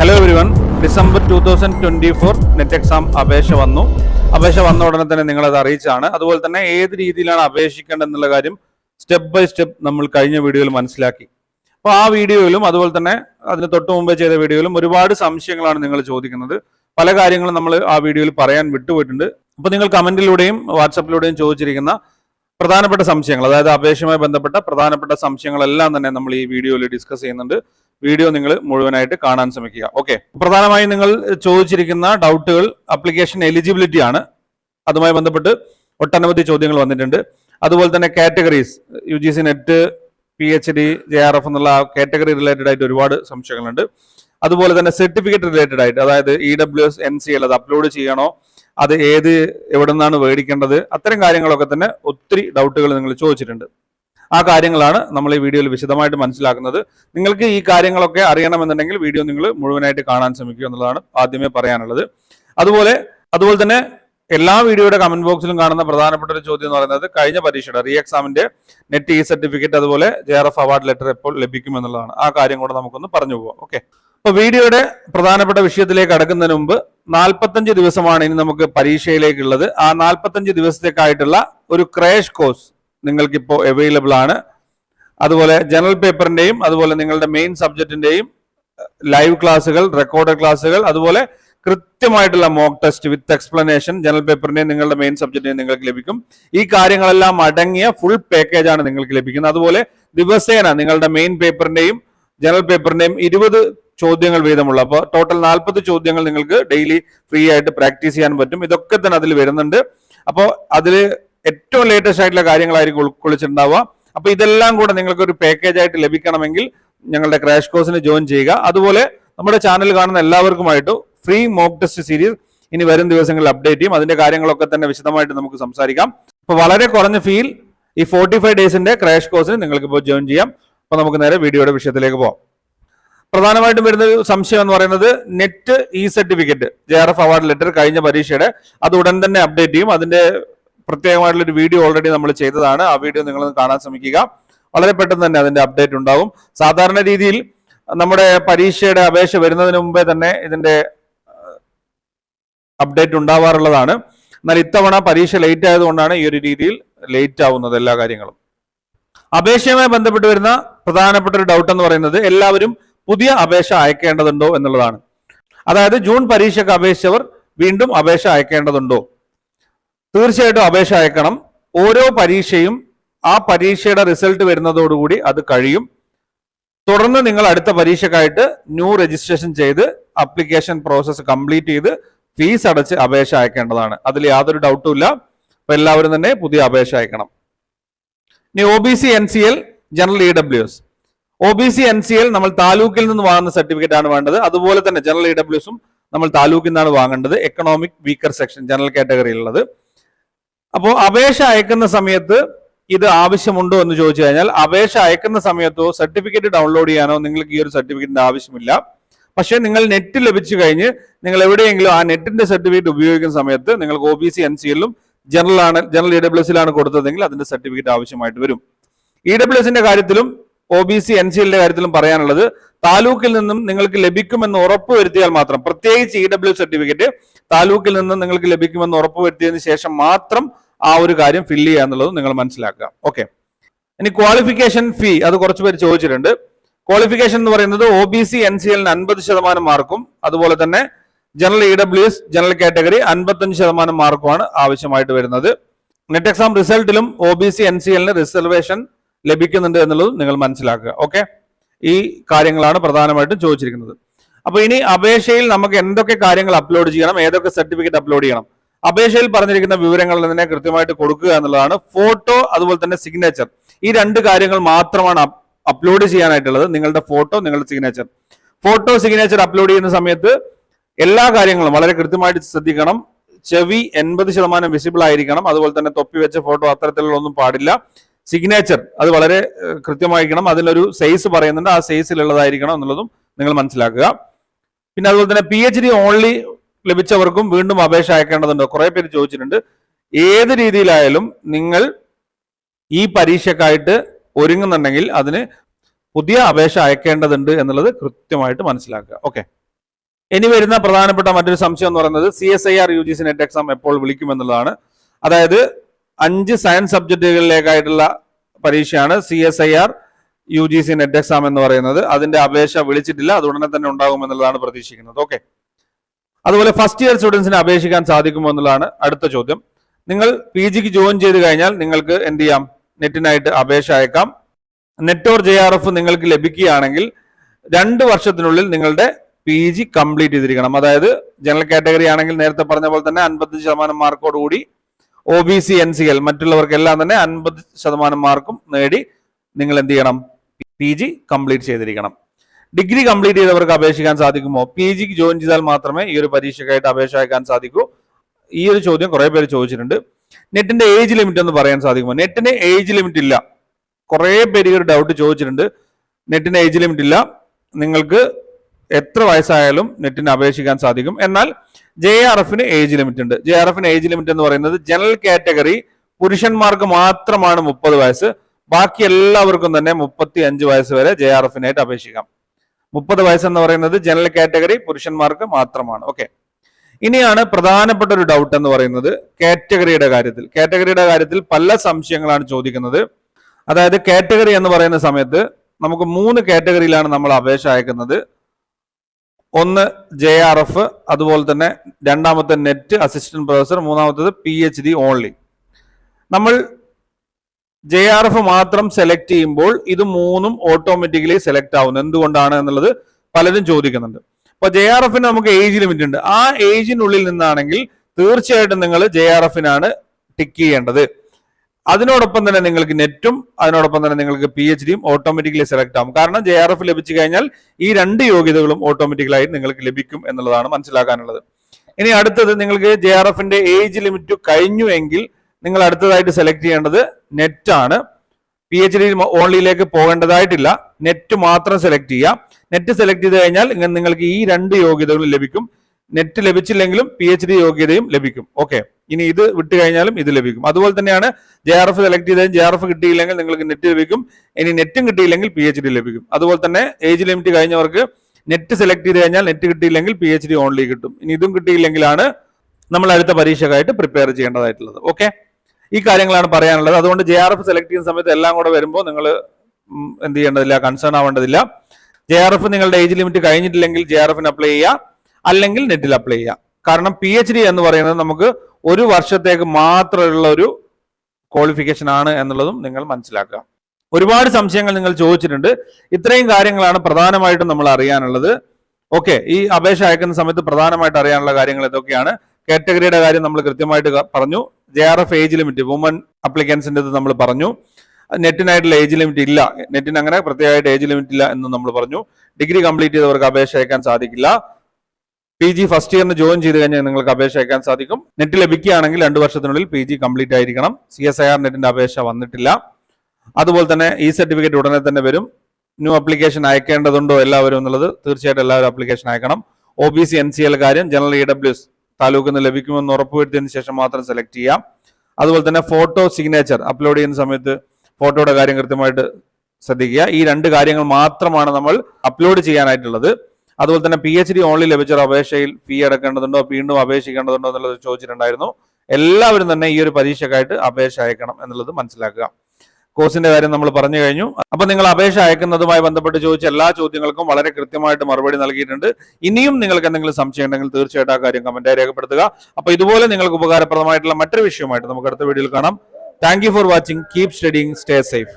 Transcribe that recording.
Hello everyone December two thousand twenty four NET exam അപേക്ഷ വന്നു. അപേക്ഷ വന്ന ഉടനെ തന്നെ നിങ്ങളത് അറിയിച്ചാണ് അതുപോലെ തന്നെ ഏത് രീതിയിലാണ് അപേക്ഷിക്കേണ്ടത് എന്നുള്ള കാര്യം സ്റ്റെപ്പ് ബൈ സ്റ്റെപ്പ് നമ്മൾ കഴിഞ്ഞ വീഡിയോയിൽ മനസ്സിലാക്കി. അപ്പോൾ ആ വീഡിയോയിലും അതുപോലെ തന്നെ അതിന് തൊട്ട് മുമ്പേ ചെയ്ത വീഡിയോയിലും ഒരുപാട് സംശയങ്ങളാണ് നിങ്ങൾ ചോദിക്കുന്നത്. പല കാര്യങ്ങളും നമ്മൾ ആ വീഡിയോയിൽ പറയാൻ വിട്ടുപോയിട്ടുണ്ട്. അപ്പോൾ നിങ്ങൾ കമന്റിലൂടെയും വാട്സപ്പിലൂടെയും ചോദിച്ചിരിക്കുന്ന പ്രധാനപ്പെട്ട സംശയങ്ങൾ അതായത് അപേക്ഷയുമായി ബന്ധപ്പെട്ട പ്രധാനപ്പെട്ട സംശയങ്ങളെല്ലാം തന്നെ നമ്മൾ ഈ വീഡിയോയിൽ ഡിസ്കസ് ചെയ്യുന്നുണ്ട്. വീഡിയോ നിങ്ങൾ മുഴുവനായിട്ട് കാണാൻ ശ്രമിക്കുക. ഓക്കെ പ്രധാനമായും നിങ്ങൾ ചോദിച്ചിരിക്കുന്ന ഡൗട്ടുകൾ അപ്ലിക്കേഷൻ എലിജിബിലിറ്റി ആണ്. അതുമായി ബന്ധപ്പെട്ട് ഒട്ടനവധി ചോദ്യങ്ങൾ വന്നിട്ടുണ്ട്. അതുപോലെ തന്നെ categories U G C NET P H D J R F എന്നുള്ള കാറ്റഗറി റിലേറ്റഡ് ആയിട്ട് ഒരുപാട് സംശയങ്ങളുണ്ട്. അതുപോലെ തന്നെ സർട്ടിഫിക്കറ്റ് റിലേറ്റഡ് ആയിട്ട് അതായത് E W S N C L അത് അപ്ലോഡ് ചെയ്യണോ അത് ഏത് എവിടെ നിന്നാണ് മേടിക്കേണ്ടത് അത്തരം കാര്യങ്ങളൊക്കെ തന്നെ ഒത്തിരി ഡൗട്ടുകൾ നിങ്ങൾ ചോദിച്ചിട്ടുണ്ട്. ആ കാര്യങ്ങളാണ് നമ്മൾ ഈ വീഡിയോയിൽ വിശദമായിട്ട് മനസ്സിലാക്കുന്നത്. നിങ്ങൾക്ക് ഈ കാര്യങ്ങളൊക്കെ അറിയണമെന്നുണ്ടെങ്കിൽ വീഡിയോ നിങ്ങൾ മുഴുവനായിട്ട് കാണാൻ ശ്രമിക്കുക എന്നുള്ളതാണ് ആദ്യമേ പറയാനുള്ളത്. അതുപോലെ അതുപോലെ തന്നെ എല്ലാ വീഡിയോയുടെ കമന്റ് ബോക്സിലും കാണുന്ന പ്രധാനപ്പെട്ട ഒരു ചോദ്യം എന്ന് പറയുന്നത് കഴിഞ്ഞ പരീക്ഷയുടെ റീ എക്സാമിന്റെ നെറ്റ് ഇ സർട്ടിഫിക്കറ്റ് അതുപോലെ J R F award letter എപ്പോൾ ലഭിക്കും എന്നുള്ളതാണ്. ആ കാര്യം കൂടെ നമുക്കൊന്ന് പറഞ്ഞു പോവാം. ഓക്കെ അപ്പൊ വീഡിയോയുടെ പ്രധാനപ്പെട്ട വിഷയത്തിലേക്ക് അടക്കുന്നതിന് മുമ്പ് നാൽപ്പത്തഞ്ച് ദിവസമാണ് ഇനി നമുക്ക് പരീക്ഷയിലേക്കുള്ളത്. ആ നാൽപ്പത്തഞ്ച് ദിവസത്തേക്കായിട്ടുള്ള ഒരു ക്രാഷ് കോഴ്സ് നിങ്ങൾക്കിപ്പോൾ അവൈലബിൾ ആണ്. അതുപോലെ ജനറൽ പേപ്പറിന്റെയും അതുപോലെ നിങ്ങളുടെ മെയിൻ സബ്ജക്റ്റിന്റെയും ലൈവ് ക്ലാസ്സുകൾ റെക്കോർഡ് ക്ലാസ്സുകൾ അതുപോലെ കൃത്യമായിട്ടുള്ള mock test with explanation general പേപ്പറിന്റെയും നിങ്ങളുടെ മെയിൻ സബ്ജക്റ്റിനെയും നിങ്ങൾക്ക് ലഭിക്കും. ഈ കാര്യങ്ങളെല്ലാം അടങ്ങിയ ഫുൾ പാക്കേജ് ആണ് നിങ്ങൾക്ക് ലഭിക്കുന്നത്. അതുപോലെ ദിവസേന നിങ്ങളുടെ മെയിൻ പേപ്പറിന്റെയും ജനറൽ പേപ്പറിന്റെയും ഇരുപത് ചോദ്യങ്ങൾ വീതമുള്ള അപ്പോൾ ടോട്ടൽ നാൽപ്പത് ചോദ്യങ്ങൾ നിങ്ങൾക്ക് ഡെയിലി ഫ്രീ ആയിട്ട് പ്രാക്ടീസ് ചെയ്യാൻ പറ്റും. ഇതൊക്കെ തന്നെ അതിൽ വരുന്നുണ്ട്. അപ്പോൾ അതിൽ ഏറ്റവും ലേറ്റസ്റ്റ് ആയിട്ടുള്ള കാര്യങ്ങളായിരിക്കും ഉൾക്കൊള്ളിച്ചിട്ടുണ്ടാവുക. അപ്പോൾ ഇതെല്ലാം കൂടെ നിങ്ങൾക്ക് ഒരു പാക്കേജ് ആയിട്ട് ലഭിക്കണമെങ്കിൽ ഞങ്ങളുടെ ക്രാഷ് കോഴ്സിന് ജോയിൻ ചെയ്യുക. അതുപോലെ നമ്മുടെ ചാനൽ കാണുന്ന എല്ലാവർക്കുമായിട്ട് ഫ്രീ മോക്ക് ടെസ്റ്റ് സീരീസ് ഇനി വരും ദിവസങ്ങളിൽ അപ്ഡേറ്റ് ചെയ്യും. അതിന്റെ കാര്യങ്ങളൊക്കെ തന്നെ വിശദമായിട്ട് നമുക്ക് സംസാരിക്കാം. അപ്പോൾ വളരെ കുറഞ്ഞ ഫീൽ ഈ ഫോർട്ടി ഫൈവ് ഡേയ്സിന്റെ ക്രാഷ് കോഴ്സിന് നിങ്ങൾക്ക് ഇപ്പോൾ ജോയിൻ ചെയ്യാം. അപ്പോൾ നമുക്ക് നേരെ വീഡിയോയുടെ വിഷയത്തിലേക്ക് പോകാം പ്രധാനമായിട്ടും വരുന്ന ഒരു സംശയം എന്ന് പറയുന്നത് NET e certificate J R F award letter കഴിഞ്ഞ പരീക്ഷയുടെ അത് ഉടൻ തന്നെ അപ്ഡേറ്റ് ചെയ്യും. അതിന്റെ പ്രത്യേകമായിട്ടുള്ള ഒരു വീഡിയോ ഓൾറെഡി നമ്മൾ ചെയ്തതാണ്. ആ വീഡിയോ നിങ്ങൾ കാണാൻ ശ്രമിക്കുക. വളരെ പെട്ടെന്ന് തന്നെ അതിന്റെ അപ്ഡേറ്റ് ഉണ്ടാവും. സാധാരണ രീതിയിൽ നമ്മുടെ പരീക്ഷയുടെ അപേക്ഷ വരുന്നതിന് മുമ്പേ തന്നെ ഇതിന്റെ അപ്ഡേറ്റ് ഉണ്ടാവാറുള്ളതാണ്. എന്നാൽ ഇത്തവണ പരീക്ഷ ലേറ്റ് ആയതുകൊണ്ടാണ് ഈ ഒരു രീതിയിൽ ലേറ്റ് ആവുന്നത് എല്ലാ കാര്യങ്ങളും. അപേക്ഷയുമായി ബന്ധപ്പെട്ട് വരുന്ന പ്രധാനപ്പെട്ട ഒരു ഡൗട്ട് എന്ന് പറയുന്നത് എല്ലാവരും പുതിയ അപേക്ഷ അയക്കേണ്ടതുണ്ടോ എന്നുള്ളതാണ്. അതായത് ജൂൺ പരീക്ഷയ്ക്ക് അപേക്ഷിച്ചവർ വീണ്ടും അപേക്ഷ അയക്കേണ്ടതുണ്ടോ? തീർച്ചയായിട്ടും അപേക്ഷ അയക്കണം. ഓരോ പരീക്ഷയും ആ പരീക്ഷയുടെ റിസൾട്ട് വരുന്നതോടുകൂടി അത് കഴിയും. തുടർന്ന് നിങ്ങൾ അടുത്ത പരീക്ഷക്കായിട്ട് ന്യൂ രജിസ്ട്രേഷൻ ചെയ്ത് അപ്ലിക്കേഷൻ പ്രോസസ്സ് കംപ്ലീറ്റ് ചെയ്ത് ഫീസ് അടച്ച് അപേക്ഷ അയക്കേണ്ടതാണ്. അതിൽ യാതൊരു ഡൗട്ടും ഇല്ല. അപ്പൊ എല്ലാവരും തന്നെ പുതിയ അപേക്ഷ അയക്കണം. ഇനി O B C N C L general E W S O B C N C L നമ്മൾ താലൂക്കിൽ നിന്ന് വാങ്ങുന്ന സർട്ടിഫിക്കറ്റ് ആണ് വേണ്ടത്. അതുപോലെ തന്നെ ജനറൽ ഇ ഡബ്ല്യൂസും നമ്മൾ താലൂക്കിൽ നിന്നാണ് വാങ്ങേണ്ടത്. എക്കണോമിക് വീക്കർ സെക്ഷൻ ജനറൽ കാറ്റഗറിയിലുള്ളത് അപ്പോൾ അപേക്ഷ അയക്കുന്ന സമയത്ത് ഇത് ആവശ്യമുണ്ടോ എന്ന് ചോദിച്ചു കഴിഞ്ഞാൽ അപേക്ഷ അയക്കുന്ന സമയത്തോ സർട്ടിഫിക്കറ്റ് ഡൗൺലോഡ് ചെയ്യാനോ നിങ്ങൾക്ക് ഈ ഒരു സർട്ടിഫിക്കറ്റിന്റെ ആവശ്യമില്ല. പക്ഷേ നിങ്ങൾ നെറ്റ് ലഭിച്ചു കഴിഞ്ഞ് നിങ്ങൾ എവിടെയെങ്കിലും ആ നെറ്റിന്റെ സർട്ടിഫിക്കറ്റ് ഉപയോഗിക്കുന്ന സമയത്ത് നിങ്ങൾക്ക് O B C N C എല്ലും ജനറൽ ആണ് ജനറൽ ഇ ഡബ്ല്യു എസിലാണ് കൊടുത്തതെങ്കിൽ അതിന്റെ സർട്ടിഫിക്കറ്റ് ആവശ്യമായിട്ട് വരും. ഇ ഡബ്ല്യു എസിന്റെ കാര്യത്തിലും O B C N C എല്ലിന്റെ കാര്യത്തിലും പറയാനുള്ളത് താലൂക്കിൽ നിന്നും നിങ്ങൾക്ക് ലഭിക്കുമെന്ന് ഉറപ്പ് വരുത്തിയാൽ മാത്രം പ്രത്യേകിച്ച് ഇ ഡബ്ല്യു സർട്ടിഫിക്കറ്റ് താലൂക്കിൽ നിന്നും നിങ്ങൾക്ക് ലഭിക്കുമെന്ന് ഉറപ്പ് വരുത്തിയതിന് ശേഷം മാത്രം ആ ഒരു കാര്യം ഫില്ല് ചെയ്യുക എന്നുള്ളത് നിങ്ങൾ മനസ്സിലാക്കുക. ഓക്കെ ഇനി ക്വാളിഫിക്കേഷൻ ഫീ അത് കുറച്ച് പേര് ചോദിച്ചിട്ടുണ്ട്. ക്വാളിഫിക്കേഷൻ എന്ന് പറയുന്നത് O B C N C എല്ലിന് അൻപത് ശതമാനം മാർക്കും അതുപോലെ തന്നെ general E W S general category അൻപത്തഞ്ച് ശതമാനം മാർക്കുമാണ് ആവശ്യമായിട്ട് വരുന്നത്. Net exam റിസൾട്ടിലും O B C N C എല്ലിന് റിസർവേഷൻ ലഭിക്കുന്നുണ്ട് എന്നുള്ളത് നിങ്ങൾ മനസ്സിലാക്കുക. ഓക്കെ ഈ കാര്യങ്ങളാണ് പ്രധാനമായിട്ടും ചോദിച്ചിരിക്കുന്നത്. അപ്പൊ ഇനി അപേക്ഷയിൽ നമുക്ക് എന്തൊക്കെ കാര്യങ്ങൾ അപ്ലോഡ് ചെയ്യണം ഏതൊക്കെ സർട്ടിഫിക്കറ്റ് അപ്ലോഡ് ചെയ്യണം? അപേക്ഷയിൽ പറഞ്ഞിരിക്കുന്ന വിവരങ്ങൾ തന്നെ കൃത്യമായിട്ട് കൊടുക്കുക എന്നുള്ളതാണ്. ഫോട്ടോ അതുപോലെ തന്നെ സിഗ്നേച്ചർ ഈ രണ്ട് കാര്യങ്ങൾ മാത്രമാണ് അപ്ലോഡ് ചെയ്യാനായിട്ടുള്ളത്. നിങ്ങളുടെ ഫോട്ടോ നിങ്ങളുടെ സിഗ്നേച്ചർ ഫോട്ടോ സിഗ്നേച്ചർ അപ്ലോഡ് ചെയ്യുന്ന സമയത്ത് എല്ലാ കാര്യങ്ങളും വളരെ കൃത്യമായിട്ട് ശ്രദ്ധിക്കണം. ചെവി എൺപത് ശതമാനം വിസിബിൾ ആയിരിക്കണം. അതുപോലെ തന്നെ തൊപ്പി വെച്ച ഫോട്ടോ അത്തരത്തിലുള്ള ഒന്നും പാടില്ല. സിഗ്നേച്ചർ അത് വളരെ കൃത്യമായിരിക്കണം. അതിലൊരു സൈസ് പറയുന്നുണ്ട്. ആ സൈസിലുള്ളതായിരിക്കണം എന്നുള്ളതും നിങ്ങൾ മനസ്സിലാക്കുക. പിന്നെ അതുപോലെ തന്നെ പി എച്ച് ഡി ഓൺലി ലഭിച്ചവർക്കും വീണ്ടും അപേക്ഷ അയക്കേണ്ടതുണ്ട്. കുറെ പേര് ചോദിച്ചിട്ടുണ്ട്. ഏത് രീതിയിലായാലും നിങ്ങൾ ഈ പരീക്ഷക്കായിട്ട് ഒരുങ്ങുന്നുണ്ടെങ്കിൽ അതിന് പുതിയ അപേക്ഷ അയക്കേണ്ടതുണ്ട് എന്നുള്ളത് കൃത്യമായിട്ട് മനസ്സിലാക്കുക. ഓക്കെ. ഇനി വരുന്ന പ്രധാനപ്പെട്ട മറ്റൊരു സംശയം എന്ന് പറയുന്നത് C S I R U G C net exam എപ്പോൾ വിളിക്കുമെന്നുള്ളതാണ്. അതായത് അഞ്ച് സയൻസ് സബ്ജക്റ്റുകളിലേക്കായിട്ടുള്ള പരീക്ഷയാണ് C S I R U G C net exam എന്ന് പറയുന്നത്. അതിന്റെ അപേക്ഷ വിളിച്ചിട്ടില്ല. അത് ഉടനെ തന്നെ ഉണ്ടാകുമെന്നുള്ളതാണ് പ്രതീക്ഷിക്കുന്നത്. ഓക്കെ അതുപോലെ ഫസ്റ്റ് ഇയർ സ്റ്റുഡൻസിന് അപേക്ഷിക്കാൻ സാധിക്കുമോ എന്നുള്ളതാണ് അടുത്ത ചോദ്യം. നിങ്ങൾ പി ജിക്ക് ജോയിൻ ചെയ്ത് കഴിഞ്ഞാൽ നിങ്ങൾക്ക് എന്ത് ചെയ്യാം? നെറ്റിനായിട്ട് അപേക്ഷ അയക്കാം. Net or J R F നിങ്ങൾക്ക് ലഭിക്കുകയാണെങ്കിൽ രണ്ട് വർഷത്തിനുള്ളിൽ നിങ്ങളുടെ പി ജി കംപ്ലീറ്റ് ചെയ്തിരിക്കണം. അതായത് ജനറൽ കാറ്റഗറി ആണെങ്കിൽ നേരത്തെ പറഞ്ഞ പോലെ തന്നെ അൻപത്തഞ്ച് ശതമാനം മാർക്കോട് കൂടി O B C N C L മറ്റുള്ളവർക്കെല്ലാം തന്നെ അൻപത് ശതമാനം മാർക്കും നേടി നിങ്ങൾ എന്ത് ചെയ്യണം പി ജി കംപ്ലീറ്റ് ചെയ്തിരിക്കണം. ഡിഗ്രി കംപ്ലീറ്റ് ചെയ്തവർക്ക് അപേക്ഷിക്കാൻ സാധിക്കുമോ? പി ജിക്ക് ജോയിൻ ചെയ്താൽ മാത്രമേ ഈ ഒരു പരീക്ഷയ്ക്കായിട്ട് അപേക്ഷ അയക്കാൻ സാധിക്കൂ. ഈ ഒരു ചോദ്യം കുറെ പേര് ചോദിച്ചിട്ടുണ്ട്. നെറ്റിന്റെ ഏജ് ലിമിറ്റ് എന്ന് പറയാൻ സാധിക്കുമോ? നെറ്റിന് ഏജ് ലിമിറ്റ് ഇല്ല. കുറെ പേര് ഈ ഒരു ഡൗട്ട് ചോദിച്ചിട്ടുണ്ട്. നെറ്റിന് ഏജ് ലിമിറ്റ് ഇല്ല. നിങ്ങൾക്ക് എത്ര വയസ്സായാലും നെറ്റിന് അപേക്ഷിക്കാൻ സാധിക്കും. എന്നാൽ ജെ ആർ എഫിന് ഏജ് ലിമിറ്റ് ഉണ്ട്. ജെ ആർ എഫിന് ഏജ് ലിമിറ്റ് എന്ന് പറയുന്നത് ജനറൽ കാറ്റഗറി പുരുഷന്മാർക്ക് മാത്രമാണ് മുപ്പത് വയസ്സ്. ബാക്കി എല്ലാവർക്കും തന്നെ മുപ്പത്തി അഞ്ച് വയസ്സ് വരെ ജെ ആർ എഫിനായിട്ട് അപേക്ഷിക്കാം. മുപ്പത് വയസ്സെന്ന് പറയുന്നത് ജനറൽ കാറ്റഗറി പുരുഷന്മാർക്ക് മാത്രമാണ്. ഓക്കെ ഇനിയാണ് പ്രധാനപ്പെട്ട ഒരു ഡൗട്ട് എന്ന് പറയുന്നത് കാറ്റഗറിയുടെ കാര്യത്തിൽ. കാറ്റഗറിയുടെ കാര്യത്തിൽ പല സംശയങ്ങളാണ് ചോദിക്കുന്നത്. അതായത് കാറ്റഗറി എന്ന് പറയുന്ന സമയത്ത് നമുക്ക് മൂന്ന് കാറ്റഗറിയിലാണ് നമ്മൾ അപേക്ഷ അയക്കുന്നത്. ഒന്ന് ജെ ആർ എഫ് അതുപോലെ തന്നെ രണ്ടാമത്തെ നെറ്റ് അസിസ്റ്റന്റ് പ്രൊഫസർ മൂന്നാമത്തേത് പി എച്ച് ഡി ഓൺലി നമ്മൾ ജെ ആർ എഫ് മാത്രം സെലക്ട് ചെയ്യുമ്പോൾ ഇത് മൂന്നും ഓട്ടോമാറ്റിക്കലി സെലക്ട് ആവുന്നു. എന്തുകൊണ്ടാണ് എന്നുള്ളത് പലരും ചോദിക്കുന്നുണ്ട്. അപ്പൊ ജെ ആർ എഫിന് നമുക്ക് ഏജ് ലിമിറ്റ് ഉണ്ട്. ആ ഏജിനുള്ളിൽ നിന്നാണെങ്കിൽ തീർച്ചയായിട്ടും നിങ്ങൾ ജെ ആർ എഫിനാണ് ടിക്ക് ചെയ്യേണ്ടത്. അതിനോടൊപ്പം തന്നെ നിങ്ങൾക്ക് നെറ്റും അതിനോടൊപ്പം തന്നെ നിങ്ങൾക്ക് പി എച്ച് ഡിയും ഓട്ടോമാറ്റിക്കലി സെലക്ട് ആവും. കാരണം ജെ ആർ എഫ് ലഭിച്ചു കഴിഞ്ഞാൽ ഈ രണ്ട് യോഗ്യതകളും ഓട്ടോമാറ്റിക്കലായി നിങ്ങൾക്ക് ലഭിക്കും എന്നുള്ളതാണ് മനസ്സിലാക്കാനുള്ളത്. ഇനി അടുത്തത് നിങ്ങൾക്ക് ജെ ആർ എഫിന്റെ ഏജ് ലിമിറ്റ് കഴിഞ്ഞു എങ്കിൽ നിങ്ങൾ അടുത്തതായിട്ട് സെലക്ട് ചെയ്യേണ്ടത് നെറ്റാണ് പി എച്ച് ഡി ഓൺലിയിലേക്ക് പോകേണ്ടതായിട്ടില്ല. നെറ്റ് മാത്രം സെലക്ട് ചെയ്യാം. നെറ്റ് സെലക്ട് ചെയ്ത് കഴിഞ്ഞാൽ നിങ്ങൾക്ക് ഈ രണ്ട് യോഗ്യതകളും ലഭിക്കും. നെറ്റ് ലഭിച്ചില്ലെങ്കിലും പി എച്ച് ഡി യോഗ്യതയും ലഭിക്കും. ഓക്കെ ഇനി ഇത് വിട്ട് കഴിഞ്ഞാലും ഇത് ലഭിക്കും. അതുപോലെ തന്നെയാണ് ജെ ആർ എഫ് സെലക്ട് ചെയ്തതും ജെ ആർ എഫ് കിട്ടിയില്ലെങ്കിൽ നിങ്ങൾക്ക് നെറ്റ് ലഭിക്കും. ഇനി നെറ്റും കിട്ടിയില്ലെങ്കിൽ പി എച്ച് ഡി ലഭിക്കും. അതുപോലെ തന്നെ ഏജ് ലിമിറ്റ് കഴിഞ്ഞവർക്ക് നെറ്റ് സെലക്ട് ചെയ്ത് കഴിഞ്ഞാൽ നെറ്റ് കിട്ടിയില്ലെങ്കിൽ പി എച്ച് ഡി ഓൺലി കിട്ടും. ഇനി ഇതും കിട്ടിയില്ലെങ്കിലാണ് നമ്മൾ അടുത്ത പരീക്ഷക്കായിട്ട് പ്രിപ്പയർ ചെയ്യേണ്ടതായിട്ടുള്ളത്. ഓക്കെ ഈ കാര്യങ്ങളാണ് പറയാനുള്ളത്. അതുകൊണ്ട് ജെ ആർ എഫ് സെലക്ട് ചെയ്യുന്ന സമയത്ത് എല്ലാം കൂടെ വരുമ്പോൾ നിങ്ങൾ എന്ത് ചെയ്യേണ്ടതില്ല കൺസേൺ ആവേണ്ടതില്ല. ജെ ആർ എഫ് നിങ്ങളുടെ ഏജ് ലിമിറ്റ് കഴിഞ്ഞിട്ടില്ലെങ്കിൽ ജെ ആർ എഫിന് അപ്ലൈ ചെയ്യുക. അല്ലെങ്കിൽ നെറ്റിൽ അപ്ലൈ ചെയ്യാം. കാരണം പി എച്ച് ഡി എന്ന് പറയുന്നത് നമുക്ക് ഒരു വർഷത്തേക്ക് മാത്രമുള്ള ഒരു ക്വാളിഫിക്കേഷൻ ആണ് എന്നുള്ളതും നിങ്ങൾ മനസ്സിലാക്കുക. ഒരുപാട് സംശയങ്ങൾ നിങ്ങൾ ചോദിച്ചിട്ടുണ്ട്. ഇത്രയും കാര്യങ്ങളാണ് പ്രധാനമായിട്ടും നമ്മൾ അറിയാനുള്ളത്. ഓക്കെ ഈ അപേക്ഷ അയക്കുന്ന സമയത്ത് പ്രധാനമായിട്ട് അറിയാനുള്ള കാര്യങ്ങൾ ഇതൊക്കെയാണ്. കാറ്റഗറിയുടെ കാര്യം നമ്മൾ കൃത്യമായിട്ട് പറഞ്ഞു. J R F age limit woman അപ്ലിക്കൻസിന്റെ നമ്മൾ പറഞ്ഞു. നെറ്റിനായിട്ടുള്ള ഏജ് ലിമിറ്റ് ഇല്ല. നെറ്റിന് അങ്ങനെ പ്രത്യേകമായിട്ട് ഏജ് ലിമിറ്റ് ഇല്ല എന്ന് നമ്മൾ പറഞ്ഞു. ഡിഗ്രി കംപ്ലീറ്റ് ചെയ്തവർക്ക് അപേക്ഷ അയക്കാൻ സാധിക്കില്ല. പി ജി ഫസ്റ്റ് ഇയറിന് ജോയിൻ ചെയ്ത് കഴിഞ്ഞാൽ നിങ്ങൾക്ക് അപേക്ഷ അയക്കാൻ സാധിക്കും. നെറ്റ് ലഭിക്കുകയാണെങ്കിൽ രണ്ട് വർഷത്തിനുള്ളിൽ പി ജി കംപ്ലീറ്റ് ആയിരിക്കണം. സി എസ് ഐ ആർ നെറ്റിന്റെ അപേക്ഷ വന്നിട്ടില്ല. അതുപോലെ തന്നെ ഈ സർട്ടിഫിക്കറ്റ് ഉടനെ തന്നെ വരും. ന്യൂ അപ്ലിക്കേഷൻ അയക്കേണ്ടതുണ്ടോ എല്ലാവരും എന്നുള്ളത് തീർച്ചയായിട്ടും എല്ലാവരും അപ്ലിക്കേഷൻ അയക്കണം. O B C N C L കാര്യം ജനറൽ ഇ ഡബ്ല്യു എസ് താലൂക്കിൽ നിന്ന് ലഭിക്കുമെന്ന് ഉറപ്പുവരുത്തിയതിനു ശേഷം മാത്രം സെലക്ട് ചെയ്യാം. അതുപോലെ തന്നെ ഫോട്ടോ സിഗ്നേച്ചർ അപ്ലോഡ് ചെയ്യുന്ന സമയത്ത് ഫോട്ടോയുടെ കാര്യം കൃത്യമായിട്ട് ശ്രദ്ധിക്കുക. ഈ രണ്ട് കാര്യങ്ങൾ മാത്രമാണ് നമ്മൾ അപ്ലോഡ് ചെയ്യാനായിട്ടുള്ളത്. അതുപോലെ തന്നെ പി എച്ച് ഡി ഓൺലി ലഭിച്ച അപേക്ഷയിൽ ഫീ അടക്കേണ്ടതുണ്ടോ വീണ്ടും അപേക്ഷിക്കേണ്ടതുണ്ടോ എന്നുള്ളത് ചോദിച്ചിട്ടുണ്ടായിരുന്നു. എല്ലാവരും തന്നെ ഈ ഒരു പരീക്ഷക്കായിട്ട് അപേക്ഷ അയക്കണം എന്നുള്ളത് മനസ്സിലാക്കുക. കോഴ്സിന്റെ കാര്യം നമ്മൾ പറഞ്ഞു കഴിഞ്ഞു. അപ്പൊ നിങ്ങൾ അപേക്ഷ അയക്കുന്നതുമായി ബന്ധപ്പെട്ട് ചോദിച്ച എല്ലാ ചോദ്യങ്ങൾക്കും വളരെ കൃത്യമായിട്ട് മറുപടി നൽകിയിട്ടുണ്ട്. ഇനിയും നിങ്ങൾക്ക് എന്തെങ്കിലും സംശയം ഉണ്ടെങ്കിൽ തീർച്ചയായിട്ടും ആ കാര്യം കമന്റായി രേഖപ്പെടുത്തുക. അപ്പൊ ഇതുപോലെ നിങ്ങൾക്ക് ഉപകാരപ്രദമായിട്ടുള്ള മറ്റൊരു വിഷയമായിട്ട് നമുക്ക് അടുത്ത വീഡിയോയിൽ കാണാം. Thank for watching keep studying stay safe